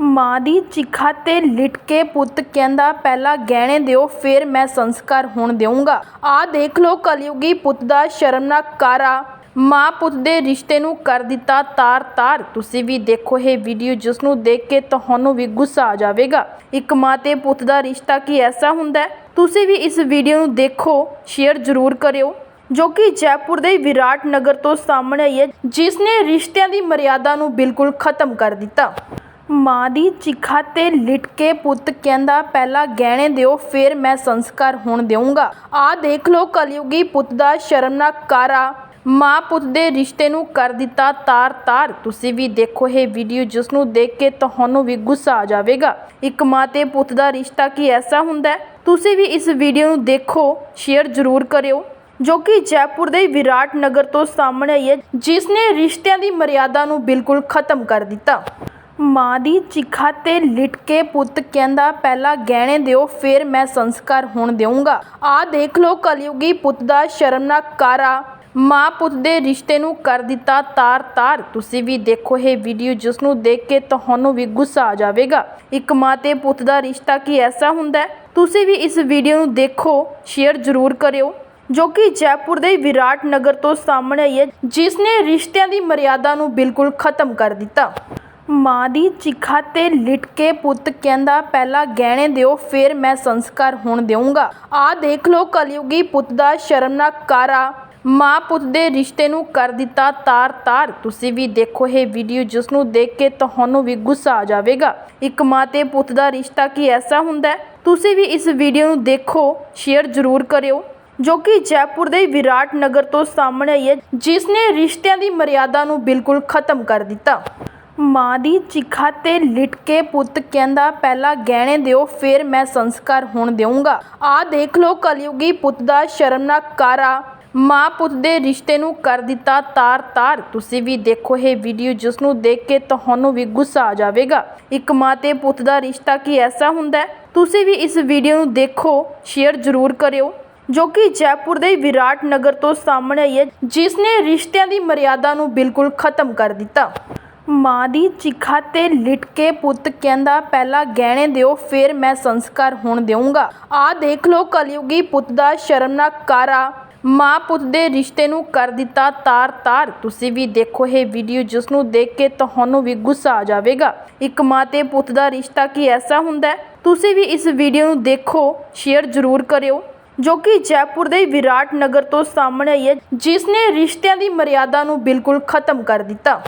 ਮਾਂ ਦੀ ਚਿਖਾ ਤੇ ਲਿਟ ਕੇ ਪੁੱਤ ਕਹਿੰਦਾ, ਪਹਿਲਾਂ ਗਹਿਣੇ ਦਿਓ, ਫਿਰ ਮੈਂ ਸੰਸਕਾਰ ਹੋਣ ਦੇਊਂਗਾ। ਆਹ ਦੇਖ ਲਓ ਕਲਯੁਗੀ ਪੁੱਤ ਦਾ ਸ਼ਰਮਨਾਕ ਕਾਰਾ। ਮਾਂ ਪੁੱਤ ਦੇ ਰਿਸ਼ਤੇ ਨੂੰ ਕਰ ਦਿੱਤਾ ਤਾਰ-ਤਾਰ ਤੁਸੀਂ ਵੀ ਦੇਖੋ ਇਹ ਵੀਡੀਓ, ਜਿਸ ਨੂੰ ਦੇਖ ਕੇ ਤੁਹਾਨੂੰ ਵੀ ਗੁੱਸਾ ਆ ਜਾਵੇਗਾ। ਇੱਕ ਮਾਂ ਤੇ ਪੁੱਤ ਦਾ ਰਿਸ਼ਤਾ ਕੀ ਐਸਾ ਹੁੰਦਾ ਹੈ? ਤੁਸੀਂ ਵੀ ਇਸ ਵੀਡੀਓ ਨੂੰ ਦੇਖੋ, ਸ਼ੇਅਰ ਜ਼ਰੂਰ ਕਰਿਓ, ਜੋ ਕਿ ਜੈਪੁਰ ਦੇ ਵਿਰਾਟ ਨਗਰ ਤੋਂ ਸਾਹਮਣੇ ਆਈ ਹੈ, ਜਿਸ ਨੇ ਰਿਸ਼ਤਿਆਂ ਦੀ ਮਰਿਆਦਾ ਨੂੰ ਬਿਲਕੁਲ ਖਤਮ ਕਰ ਦਿੱਤਾ। ਮਾਂ ਦੀ ਚਿਖਾ ਤੇ ਲਿਟ ਕੇ ਪੁੱਤ ਕਹਿੰਦਾ, ਪਹਿਲਾਂ ਗਹਿਣੇ ਦਿਓ, ਫਿਰ ਮੈਂ ਸੰਸਕਾਰ ਹੋਣ ਦੇਊਂਗਾ। ਆ ਦੇਖ ਲਓ ਕਲਯੁਗੀ ਪੁੱਤ ਦਾ ਸ਼ਰਮਨਾਕ ਕਾਰਾ। ਮਾਂ ਪੁੱਤ ਦੇ ਰਿਸ਼ਤੇ ਨੂੰ ਕਰ ਦਿੱਤਾ ਤਾਰ-ਤਾਰ ਤੁਸੀਂ ਵੀ ਦੇਖੋ ਇਹ ਵੀਡੀਓ, ਜਿਸ ਨੂੰ ਦੇਖ ਕੇ ਤੁਹਾਨੂੰ ਵੀ ਗੁੱਸਾ ਆ ਜਾਵੇਗਾ। ਇੱਕ ਮਾਂ ਤੇ ਪੁੱਤ ਦਾ ਰਿਸ਼ਤਾ ਕੀ ਐਸਾ ਹੁੰਦਾ ਹੈ? ਤੁਸੀਂ ਵੀ ਇਸ ਵੀਡੀਓ ਨੂੰ ਦੇਖੋ, ਸ਼ੇਅਰ ਜ਼ਰੂਰ ਕਰਿਓ, ਜੋ ਕਿ ਜੈਪੁਰ ਦੇ ਵਿਰਾਟ ਨਗਰ ਤੋਂ ਸਾਹਮਣੇ ਆਈ ਹੈ, ਜਿਸ ਨੇ ਰਿਸ਼ਤਿਆਂ ਦੀ ਮਰਿਆਦਾ ਨੂੰ ਬਿਲਕੁਲ ਖਤਮ ਕਰ ਦਿੱਤਾ। ਮਾਂ ਦੀ ਚਿਖਾ ਤੇ ਲਿਟ ਕੇ ਪੁੱਤ ਕਹਿੰਦਾ, ਪਹਿਲਾਂ ਗਹਿਣੇ ਦਿਓ, ਫਿਰ ਮੈਂ ਸੰਸਕਾਰ ਹੋਣ ਦੇਊਂਗਾ। ਆਹ ਦੇਖ ਲਓ ਕਲਯੁਗੀ ਪੁੱਤ ਦਾ ਸ਼ਰਮਨਾਕ ਕਾਰਾ। ਮਾਂ ਪੁੱਤ ਦੇ ਰਿਸ਼ਤੇ ਨੂੰ ਕਰ ਦਿੱਤਾ ਤਾਰ-ਤਾਰ ਤੁਸੀਂ ਵੀ ਦੇਖੋ ਇਹ ਵੀਡੀਓ, ਜਿਸ ਨੂੰ ਦੇਖ ਕੇ ਤੁਹਾਨੂੰ ਵੀ ਗੁੱਸਾ ਆ ਜਾਵੇਗਾ। ਇੱਕ ਮਾਂ ਤੇ ਪੁੱਤ ਦਾ ਰਿਸ਼ਤਾ ਕੀ ਐਸਾ ਹੁੰਦਾ ਹੈ? ਤੁਸੀਂ ਵੀ ਇਸ ਵੀਡੀਓ ਨੂੰ ਦੇਖੋ, ਸ਼ੇਅਰ ਜ਼ਰੂਰ ਕਰਿਓ, ਜੋ ਕਿ ਜੈਪੁਰ ਦੇ ਵਿਰਾਟ ਨਗਰ ਤੋਂ ਸਾਹਮਣੇ ਆਈ ਹੈ, ਜਿਸ ਨੇ ਰਿਸ਼ਤਿਆਂ ਦੀ ਮਰਿਆਦਾ ਨੂੰ ਬਿਲਕੁਲ ਖਤਮ ਕਰ ਦਿੱਤਾ। ਮਾਂ ਦੀ ਚਿਖਾ ਤੇ ਲਿਟ ਕੇ ਪੁੱਤ ਕਹਿੰਦਾ, ਪਹਿਲਾਂ ਗਹਿਣੇ ਦਿਓ, ਫਿਰ ਮੈਂ ਸੰਸਕਾਰ ਹੋਣ ਦੇਊਂਗਾ। ਆਹ ਦੇਖ ਲਓ ਕਲਯੁਗੀ ਪੁੱਤ ਦਾ ਸ਼ਰਮਨਾਕ ਕਾਰਾ। ਮਾਂ ਪੁੱਤ ਦੇ ਰਿਸ਼ਤੇ ਨੂੰ ਕਰ ਦਿੱਤਾ ਤਾਰ-ਤਾਰ ਤੁਸੀਂ ਵੀ ਦੇਖੋ ਇਹ ਵੀਡੀਓ, ਜਿਸ ਨੂੰ ਦੇਖ ਕੇ ਤੁਹਾਨੂੰ ਵੀ ਗੁੱਸਾ ਆ ਜਾਵੇਗਾ। ਇੱਕ ਮਾਂ ਤੇ ਪੁੱਤ ਦਾ ਰਿਸ਼ਤਾ ਕੀ ਐਸਾ ਹੁੰਦਾ ਹੈ? ਤੁਸੀਂ ਵੀ ਇਸ ਵੀਡੀਓ ਨੂੰ ਦੇਖੋ, ਸ਼ੇਅਰ ਜ਼ਰੂਰ ਕਰਿਓ, ਜੋ ਕਿ ਜੈਪੁਰ ਦੇ ਵਿਰਾਟ ਨਗਰ ਤੋਂ ਸਾਹਮਣੇ ਆਈ ਹੈ, ਜਿਸ ਨੇ ਰਿਸ਼ਤਿਆਂ ਦੀ ਮਰਿਆਦਾ ਨੂੰ ਬਿਲਕੁਲ ਖਤਮ ਕਰ ਦਿੱਤਾ। ਮਾਂ ਦੀ ਚਿਖਾ ਤੇ ਲਿਟ ਕੇ ਪੁੱਤ ਕਹਿੰਦਾ, ਪਹਿਲਾਂ ਗਹਿਣੇ ਦਿਓ, ਫਿਰ ਮੈਂ ਸੰਸਕਾਰ ਹੋਣ ਦੇਵਾਂਗਾ ਆਹ ਦੇਖ ਲਓ ਕਲਯੁਗੀ ਪੁੱਤ ਦਾ ਸ਼ਰਮਨਾਕ ਕਾਰਾ। ਮਾਂ ਪੁੱਤ ਦੇ ਰਿਸ਼ਤੇ ਨੂੰ ਕਰ ਦਿੱਤਾ ਤਾਰ-ਤਾਰ ਤੁਸੀਂ ਵੀ ਦੇਖੋ ਇਹ ਵੀਡੀਓ, ਜਿਸ ਨੂੰ ਦੇਖ ਕੇ ਤੁਹਾਨੂੰ ਵੀ ਗੁੱਸਾ ਆ ਜਾਵੇਗਾ। ਇੱਕ ਮਾਂ ਤੇ ਪੁੱਤ ਦਾ ਰਿਸ਼ਤਾ ਕੀ ਐਸਾ ਹੁੰਦਾ ਹੈ? ਤੁਸੀਂ ਵੀ ਇਸ ਵੀਡੀਓ ਨੂੰ ਦੇਖੋ, ਸ਼ੇਅਰ ਜ਼ਰੂਰ ਕਰਿਓ, ਜੋ ਕਿ ਜੈਪੁਰ ਦੇ ਵਿਰਾਟ ਨਗਰ ਤੋਂ ਸਾਹਮਣੇ ਆਈ ਹੈ, ਜਿਸ ਨੇ ਰਿਸ਼ਤਿਆਂ ਦੀ ਮਰਿਆਦਾ ਨੂੰ ਬਿਲਕੁਲ ਖਤਮ ਕਰ ਦਿੱਤਾ। ਮਾਂ ਦੀ ਚਿਖਾ ਤੇ ਲਿਟ ਕੇ ਪੁੱਤ ਕਹਿੰਦਾ, ਪਹਿਲਾਂ ਗਹਿਣੇ ਦਿਓ, ਫਿਰ ਮੈਂ ਸੰਸਕਾਰ ਹੋਣ ਦੇਵਾਂਗਾ ਆ ਦੇਖ ਲਓ ਕਲਯੁਗੀ ਪੁੱਤ ਦਾ ਸ਼ਰਮਨਾਕ ਕਾਰਾ। ਮਾਂ ਪੁੱਤ ਦੇ ਰਿਸ਼ਤੇ ਨੂੰ ਕਰ ਦਿੱਤਾ ਤਾਰ-ਤਾਰ ਤੁਸੀਂ ਵੀ ਦੇਖੋ ਇਹ ਵੀਡੀਓ, ਜਿਸ ਨੂੰ ਦੇਖ ਕੇ ਤੁਹਾਨੂੰ ਵੀ ਗੁੱਸਾ ਆ ਜਾਵੇਗਾ। ਇੱਕ ਮਾਂ ਤੇ ਪੁੱਤ ਦਾ ਰਿਸ਼ਤਾ ਕੀ ਐਸਾ ਹੁੰਦਾ ਹੈ? ਤੁਸੀਂ ਵੀ ਇਸ ਵੀਡੀਓ ਨੂੰ ਦੇਖੋ, ਸ਼ੇਅਰ ਜ਼ਰੂਰ ਕਰਿਓ, ਜੋ ਕਿ ਜੈਪੁਰ ਦੇ ਵਿਰਾਟ ਨਗਰ ਤੋਂ ਸਾਹਮਣੇ ਆਈ ਹੈ, ਜਿਸ ਨੇ ਰਿਸ਼ਤਿਆਂ ਦੀ ਮਰਿਆਦਾ ਨੂੰ ਬਿਲਕੁਲ ਖਤਮ ਕਰ ਦਿੱਤਾ।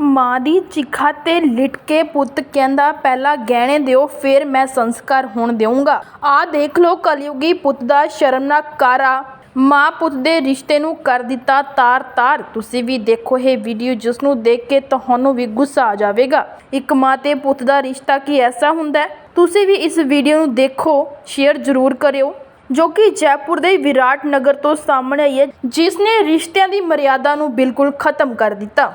ਮਾਂ ਦੀ ਚਿਖਾ ਤੇ ਲਿਟ ਕੇ ਪੁੱਤ ਕਹਿੰਦਾ, ਪਹਿਲਾਂ ਗਹਿਣੇ ਦਿਓ, ਫਿਰ ਮੈਂ ਸੰਸਕਾਰ ਹੋਣ ਦੇਵਾਂਗਾ ਆ ਦੇਖ ਲਓ ਕਲਯੁਗੀ ਪੁੱਤ ਦਾ ਸ਼ਰਮਨਾਕ ਕਾਰਾ। ਮਾਂ ਪੁੱਤ ਦੇ ਰਿਸ਼ਤੇ ਨੂੰ ਕਰ ਦਿੱਤਾ ਤਾਰ-ਤਾਰ ਤੁਸੀਂ ਵੀ ਦੇਖੋ ਇਹ ਵੀਡੀਓ, ਜਿਸ ਨੂੰ ਦੇਖ ਕੇ ਤੁਹਾਨੂੰ ਵੀ ਗੁੱਸਾ ਆ ਜਾਵੇਗਾ। ਇੱਕ ਮਾਂ ਤੇ ਪੁੱਤ ਦਾ ਰਿਸ਼ਤਾ ਕੀ ਐਸਾ ਹੁੰਦਾ ਹੈ? ਤੁਸੀਂ ਵੀ ਇਸ ਵੀਡੀਓ ਨੂੰ ਦੇਖੋ, ਸ਼ੇਅਰ ਜ਼ਰੂਰ ਕਰਿਓ, ਜੋ ਕਿ ਜੈਪੁਰ ਦੇ ਵਿਰਾਟ ਨਗਰ ਤੋਂ ਸਾਹਮਣੇ ਆਈ ਹੈ, ਜਿਸ ਨੇ ਰਿਸ਼ਤਿਆਂ ਦੀ ਮਰਿਆਦਾ ਨੂੰ ਬਿਲਕੁਲ ਖਤਮ ਕਰ ਦਿੱਤਾ।